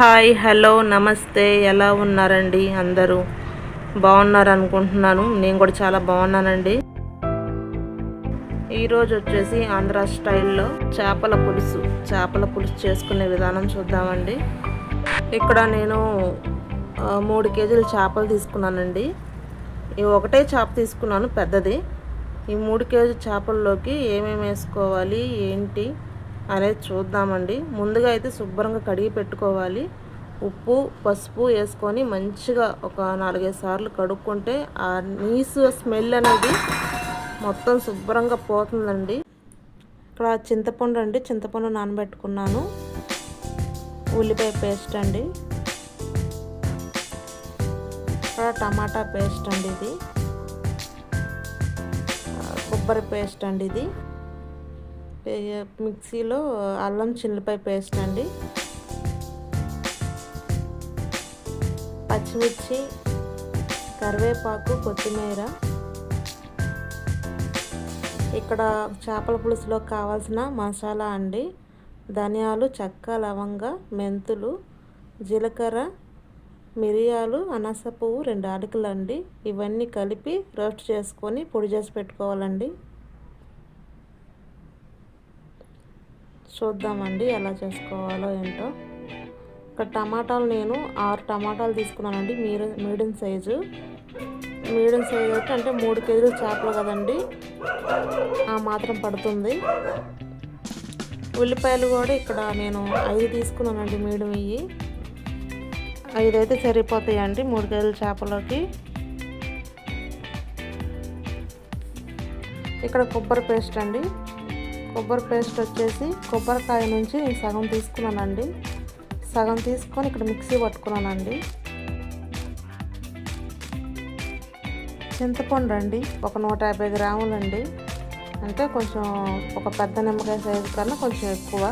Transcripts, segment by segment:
Hi hello నమస్తే. ఎలా ఉన్నారండి అందరూ? బాగున్నారు అనుకుంటున్నాను నేను కూడా చాలా బాగున్నానండి. ఈరోజు వచ్చేసి ఆంధ్ర స్టైల్లో చేపల పులుసు చేపల పులుసు చేసుకునే విధానం చూద్దామండి. ఇక్కడ నేను మూడు కేజీలు చేపలు తీసుకున్నానండి. ఈ ఒకటే చేప తీసుకున్నాను పెద్దది. ఈ మూడు కేజీ చేపల్లోకి ఏమేమి వేసుకోవాలి ఏంటి అనేది చూద్దామండి. ముందుగా అయితే శుభ్రంగా కడిగి పెట్టుకోవాలి. ఉప్పు పసుపు వేసుకొని మంచిగా ఒక నాలుగైదు సార్లు కడుక్కుంటే ఆ నీసు స్మెల్ అనేది మొత్తం శుభ్రంగా పోతుందండి. ఇక్కడ చింతపండు అండి. చింతపండు నానబెట్టుకున్నాను. ఉల్లిపాయ పేస్ట్ అండి. ఇక్కడ టమాటా పేస్ట్ అండి ఇది. కొబ్బరి పేస్ట్ అండి ఇది. మిక్సీలో అల్లం చిల్లిపాయ పేస్ట్ అండి. పచ్చిమిర్చి కరివేపాకు కొత్తిమీర. ఇక్కడ చేపల పులుసులో కావాల్సిన మసాలా అండి. ధనియాలు చెక్క లవంగ మెంతులు జీలకర్ర మిరియాలు అనాస పువ్వు రెండు ఆడికలు అండి ఇవన్నీ కలిపి రోస్ట్ చేసుకొని పొడి చేసి పెట్టుకోవాలండి. చూద్దామండి ఎలా చేసుకోవాలో ఏంటో. ఇక్కడ టమాటాలు నేను ఆరు టమాటాలు తీసుకున్నానండి మీరు మీడియం సైజు. మీడియం సైజు అయితే అంటే మూడు కేజీలు చేపలు కదండి ఆ మాత్రం పడుతుంది. ఉల్లిపాయలు కూడా ఇక్కడ నేను ఐదు తీసుకున్నానండి మీడియం ఇవి ఐదు అయితే సరిపోతాయండి మూడు కేజీల చేపలోకి. ఇక్కడ కొబ్బరి పేస్ట్ అండి. కొబ్బరి పేస్ట్ వచ్చేసి కొబ్బరికాయ నుంచి నేను సగం తీసుకున్నానండి. సగం తీసుకొని ఇక్కడ మిక్సీ పట్టుకున్నానండి. చింతపండు అండి ఒక నూట యాభై గ్రాములు అండి అంటే కొంచెం ఒక పెద్ద నిమ్మకాయ సైజు కన్నా కొంచెం ఎక్కువ.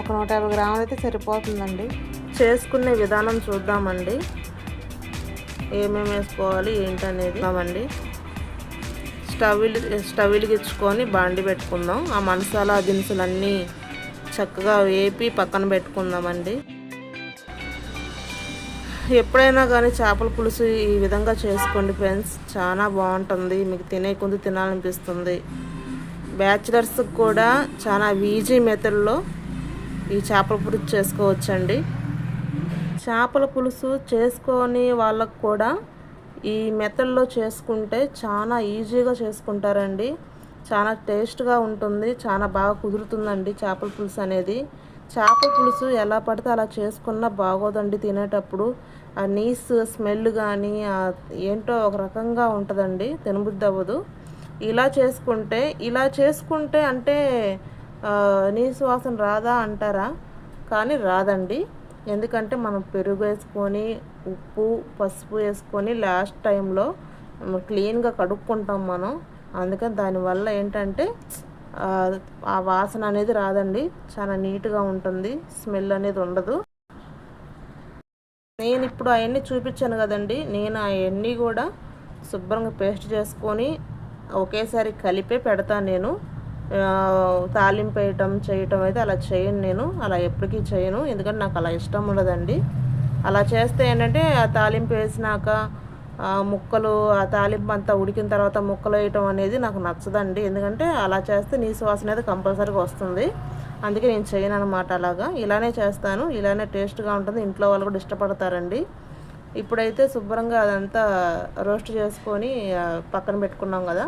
ఒక నూట యాభై గ్రాములు అయితే సరిపోతుందండి. చేసుకునే విధానం చూద్దామండి. ఏమేమి వేసుకోవాలి ఏంటనేది అండి స్టవ్ స్టవ్ వెలిగించుకొని బాండి పెట్టుకుందాం. ఆ మసాలా దినుసులన్నీ చక్కగా వేపి పక్కన పెట్టుకుందామండి. ఎప్పుడైనా కానీ చేపల పులుసు ఈ విధంగా చేసుకోండి ఫ్రెండ్స్. చాలా బాగుంటుంది. మీకు తినేకుంది తినాలనిపిస్తుంది. బ్యాచిలర్స్కి కూడా చాలా ఈజీ మెథడ్లో ఈ చేపల పులుసు చేసుకోవచ్చండి. చేపల పులుసు చేసుకొని వాళ్ళకు కూడా ఈ మెథడ్లో చేసుకుంటే చాలా ఈజీగా చేసుకుంటారండి. చాలా టేస్ట్గా ఉంటుంది. చాలా బాగా కుదురుతుందండి చేపల పులుసు అనేది. చేపల పులుసు ఎలా పడితే అలా చేసుకున్నా బాగోదండి తినేటప్పుడు. ఆ నీస్ స్మెల్ కానీ ఏంటో ఒక రకంగా ఉంటుందండి. తినబుద్ధి అవ్వదు. ఇలా చేసుకుంటే ఇలా చేసుకుంటే అంటే నీస్ నీసు వాసన రాదా అంటారా? కానీ రాదండి. ఎందుకంటే మనం పెరుగు వేసుకొని ఉప్పు పసుపు వేసుకొని లాస్ట్ టైంలో క్లీన్గా కడుక్కుంటాం మనం. అందుకని దానివల్ల ఏంటంటే ఆ, వాసన అనేది రాదండి. చాలా నీట్గా ఉంటుంది. స్మెల్ అనేది ఉండదు. నేను ఇప్పుడు అవన్నీ చూపించాను కదండి. నేను అవన్నీ కూడా శుభ్రంగా పేస్ట్ చేసుకొని ఒకేసారి కలిపే పెడతాను నేను. తాలింపు వేయటం చేయటం అయితే అలా చేయను నేను. అలా ఎప్పటికీ చేయను. ఎందుకంటే నాకు అలా ఇష్టం ఉండదండి. అలా చేస్తే ఏంటంటే ఆ తాలింపు వేసినాక ముక్కలు ఆ తాలింపు అంతా ఉడికిన తర్వాత ముక్కలు వేయటం అనేది నాకు నచ్చదండి. ఎందుకంటే అలా చేస్తే నీ సువాసన అనేది కంపల్సరీగా వస్తుంది. అందుకే నేను చేయను అనమాట అలాగా. ఇలానే చేస్తాను. ఇలానే టేస్ట్గా ఉంటుంది. ఇంట్లో వాళ్ళు కూడా ఇష్టపడతారండి. ఇప్పుడైతే శుభ్రంగా అదంతా రోస్ట్ చేసుకొని పక్కన పెట్టుకున్నాం కదా.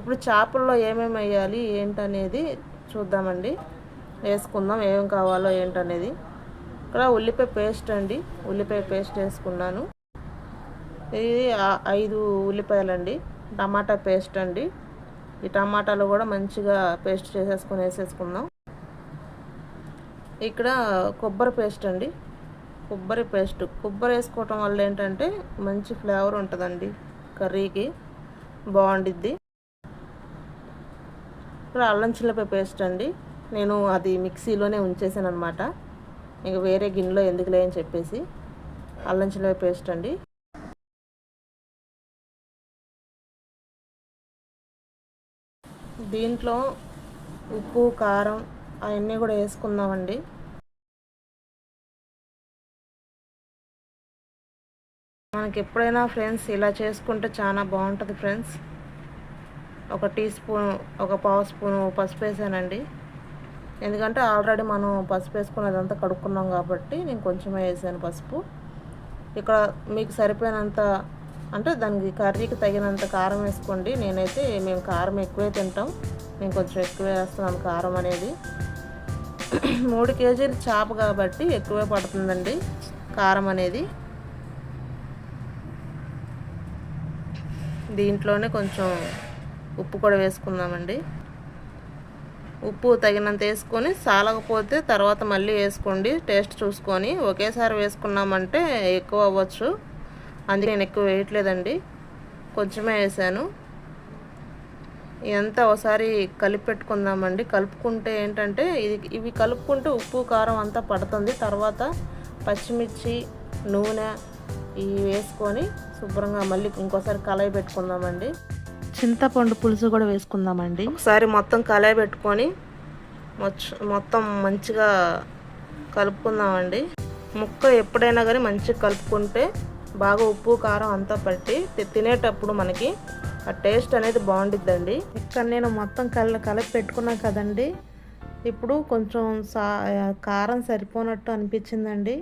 ఇప్పుడు చేపల్లో ఏమేమి వేయాలి? ఏంటనేది చూద్దామండి. వేసుకుందాం. ఏం కావాలో ఏంటనేది. ఇక్కడ ఉల్లిపాయ పేస్ట్ అండి. ఉల్లిపాయ పేస్ట్ వేసుకున్నాను. ఇది ఐదు ఉల్లిపాయలండి. టమాటా పేస్ట్ అండి. ఈ టమాటాలు కూడా మంచిగా పేస్ట్ చేసేసుకొని వేసేసుకుందాం. ఇక్కడ కొబ్బరి పేస్ట్ అండి. కొబ్బరి పేస్ట్. కొబ్బరి వేసుకోవటం వల్ల ఏంటంటే మంచి ఫ్లేవర్ ఉంటుందండి కర్రీకి. బాగుండిద్ది. ఇక్కడ అల్లం చిల్లపాయ పేస్ట్ అండి. నేను అది మిక్సీలోనే ఉంచేసాను అనమాట ఇంక వేరే గిన్నెలో ఎందుకు లేని చెప్పేసి అల్లం పేస్ట్ అండి. దీంట్లో ఉప్పు కారం అవన్నీ కూడా వేసుకుందామండి. మనకి ఎప్పుడైనా ఫ్రెండ్స్ ఇలా చేసుకుంటే చాలా బాగుంటుంది ఫ్రెండ్స్. ఒక టీ స్పూన్ ఒక పావు స్పూను పసుపు వేసానండి. ఎందుకంటే ఆల్రెడీ మనం పసుపు వేసుకుని అదంతా కడుక్కున్నాం కాబట్టి నేను కొంచెమే వేసాను పసుపు. ఇక్కడ మీకు సరిపోయినంత అంటే దానికి కర్రీకి తగినంత కారం వేసుకోండి. నేనైతే మేము కారం ఎక్కువే తింటాం. నేను కొంచెం ఎక్కువే వేస్తున్నాను కారం అనేది. మూడు కేజీలు చేప కాబట్టి ఎక్కువే పడుతుందండి కారం అనేది. దీంట్లోనే కొంచెం ఉప్పు కూడా వేసుకుందామండి. ఉప్పు తగినంత వేసుకొని సాలకపోతే తర్వాత మళ్ళీ వేసుకోండి. టేస్ట్ చూసుకొని ఒకేసారి వేసుకున్నామంటే ఎక్కువ అవ్వచ్చు. అందుకే నేను ఎక్కువ వేయట్లేదండి. కొంచెమే వేసాను. ఇదంతా ఒకసారి కలిపి పెట్టుకుందామండి. కలుపుకుంటే ఏంటంటే ఇది ఇవి కలుపుకుంటే ఉప్పు కారం అంతా పడుతుంది. తర్వాత పచ్చిమిర్చి నూనె ఇవి వేసుకొని శుభ్రంగా మళ్ళీ ఇంకోసారి కలయి పెట్టుకుందామండి. చింతపండు పులుసు కూడా వేసుకుందామండి. ఒకసారి మొత్తం కళాయి పెట్టుకొని మొత్తం మంచిగా కలుపుకుందామండి. ముక్క ఎప్పుడైనా కానీ మంచిగా కలుపుకుంటే బాగా ఉప్పు కారం అంతా పట్టి తినేటప్పుడు మనకి ఆ టేస్ట్ అనేది బాగుండిద్దండి. ఇక్కడ నేను మొత్తం కల కలిపి పెట్టుకున్నాను కదండి. ఇప్పుడు కొంచెం సా కారం సరిపోనట్టు అనిపించిందండి.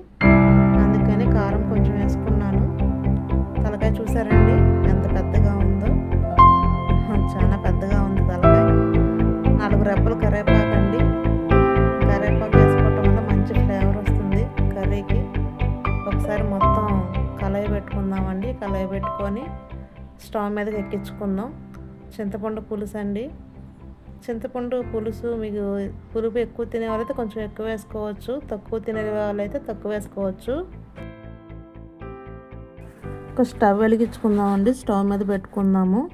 అందుకని కారం కొంచెం వేసుకున్నాను. తలకాయ చూసారండి? కలయి పెట్టుకొని స్టవ్ మీదకి ఎక్కించుకుందాం. చింతపండు పులుసు అండి. చింతపండు పులుసు మీకు పులుపు ఎక్కువ తినే వాళ్ళైతే కొంచెం ఎక్కువ వేసుకోవచ్చు. తక్కువ తినే వాళ్ళైతే తక్కువ వేసుకోవచ్చు. ఒక స్టవ్ వెలిగించుకుందామండి. స్టవ్ మీద పెట్టుకుందాము.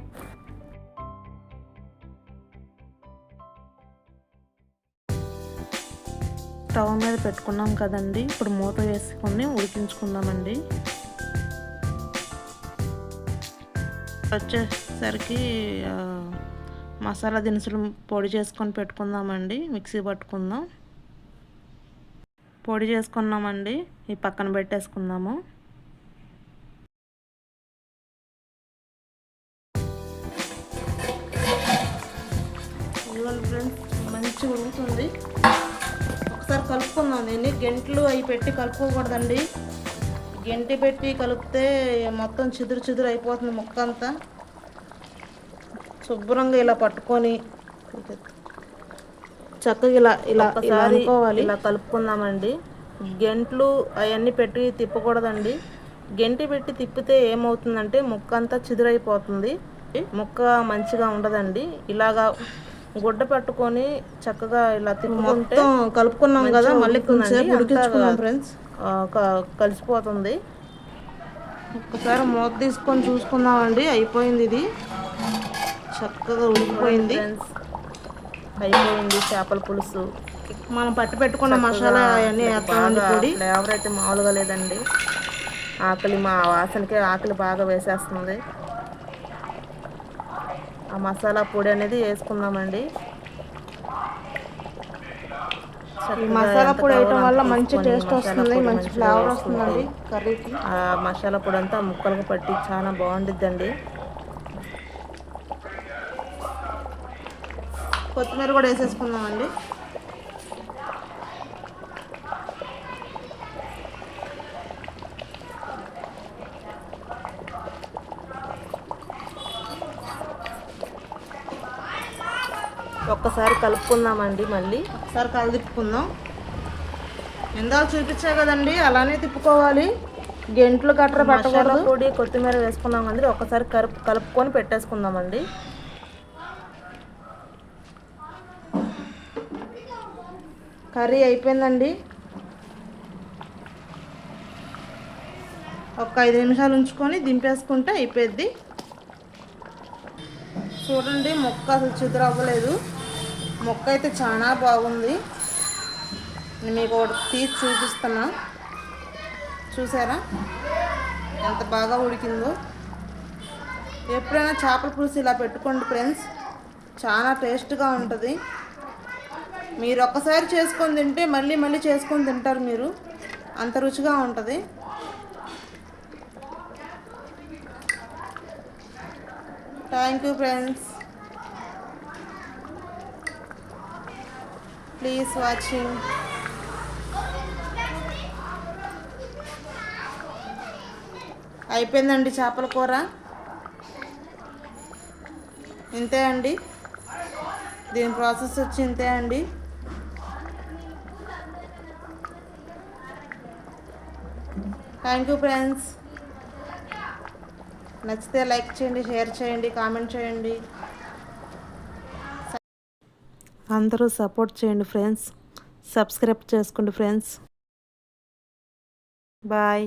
స్టవ్ మీద పెట్టుకున్నాం కదండి. ఇప్పుడు మూత వేసుకొని ఉడికించుకుందామండి. వచ్చేసరికి మసాలా దినుసులు పొడి చేసుకొని పెట్టుకుందామండి. మిక్సీ పట్టుకుందాం. పొడి చేసుకున్నామండి. ఈ పక్కన పెట్టేసుకుందాము. మంచి ఉడుకుతుంది. ఒకసారి కలుపుకుందాం. దీన్ని గెంట్లు అవి పెట్టి కలుపుకోకూడదండి. గెంటి పెట్టి కలిపితే మొత్తం చిదురు చిదురు అయిపోతుంది ముక్క అంతా శుభ్రంగా ఇలా పట్టుకొని చక్కగా ఇలా ఇలా ఇలా అనుకోవాలి. ఇలా కలుపుకుందామండి. గెంట్లు అవన్నీ పెట్టి తిప్పకూడదండి. గెంటి పెట్టి తిప్పితే ఏమవుతుందంటే ముక్క అంతా చిదురైపోతుంది. ముక్క మంచిగా ఉండదండి. ఇలాగా గుడ్డ పట్టుకొని చక్కగా ఇలా తిప్పుకుంటే కలుపుకున్నాం కదా మళ్ళీ కొంచెం ఫ్రెండ్స్. కలిసిపోతుంది. ఒక్కసారి మూత తీసుకొని చూసుకుందామండి. అయిపోయింది ఇది. చక్కగా ఉడికిపోయింది. అయిపోయింది చేపల పులుసు. మనం పట్టి పెట్టుకున్న మసాలా అవన్నీ పొడి. ఫ్లేవర్ అయితే మామూలుగా లేదండి. ఆకలి మా వాసనకి ఆకలి బాగా వేసేస్తుంది. ఆ మసాలా పొడి అనేది వేసుకుందామండి మసాలా పొడి వేయటం వల్ల మంచి టేస్ట్ వస్తుంది మంచి ఫ్లేవర్ వస్తుందండి కర్రీకి. ఆ మసాలా పొడి అంతా ముక్కలకు పట్టి చాలా బాగుండిద్దండి. కొత్తిమీర కూడా వేసేసుకుందామండి. ఒక్కసారి కలుపుకుందామండి మళ్ళీ. ఒకసారి కలిదిప్పుకుందాం ఎందాక చూపించా కదండి అలానే తిప్పుకోవాలి. గెంట్లు గట్ర పట్టకూడదు. పొడి కొత్తిమీర వేసుకున్నాం అండి ఒకసారి కలుపు కలుపుకొని పెట్టేసుకుందామండి. కర్రీ అయిపోయిందండి. ఒక ఐదు నిమిషాలు ఉంచుకొని దింపేసుకుంటే అయిపోద్ది చూడండి మొక్క అసలు చిదురు అవ్వలేదు మొక్క అయితే చాలా బాగుంది. నేను మీకు ఒకటి తీసి చూపిస్తున్నా. చూసారా? ఎంత బాగా ఉడికిందో. ఎప్పుడైనా చేపల పులుసు ఇలా పెట్టుకోండి ఫ్రెండ్స్. చాలా టేస్ట్గా ఉంటుంది. మీరు ఒక్కసారి చేసుకొని తింటే మళ్ళీ మళ్ళీ చేసుకొని తింటారు మీరు. అంత రుచిగా ఉంటుంది. Thank you friends. Please watching అయిపోయిందండి చేపల కూర. ఇంతే అండి. దీని ప్రాసెస్ వచ్చి ఇంతే అండి. థ్యాంక్ యూ ఫ్రెండ్స్ నచ్చితే లైక్ చేయండి షేర్ చేయండి కామెంట్ చేయండి. అందరూ సపోర్ట్ చేయండి ఫ్రెండ్స్. సబ్స్క్రైబ్ చేసుకోండి ఫ్రెండ్స్. బాయ్.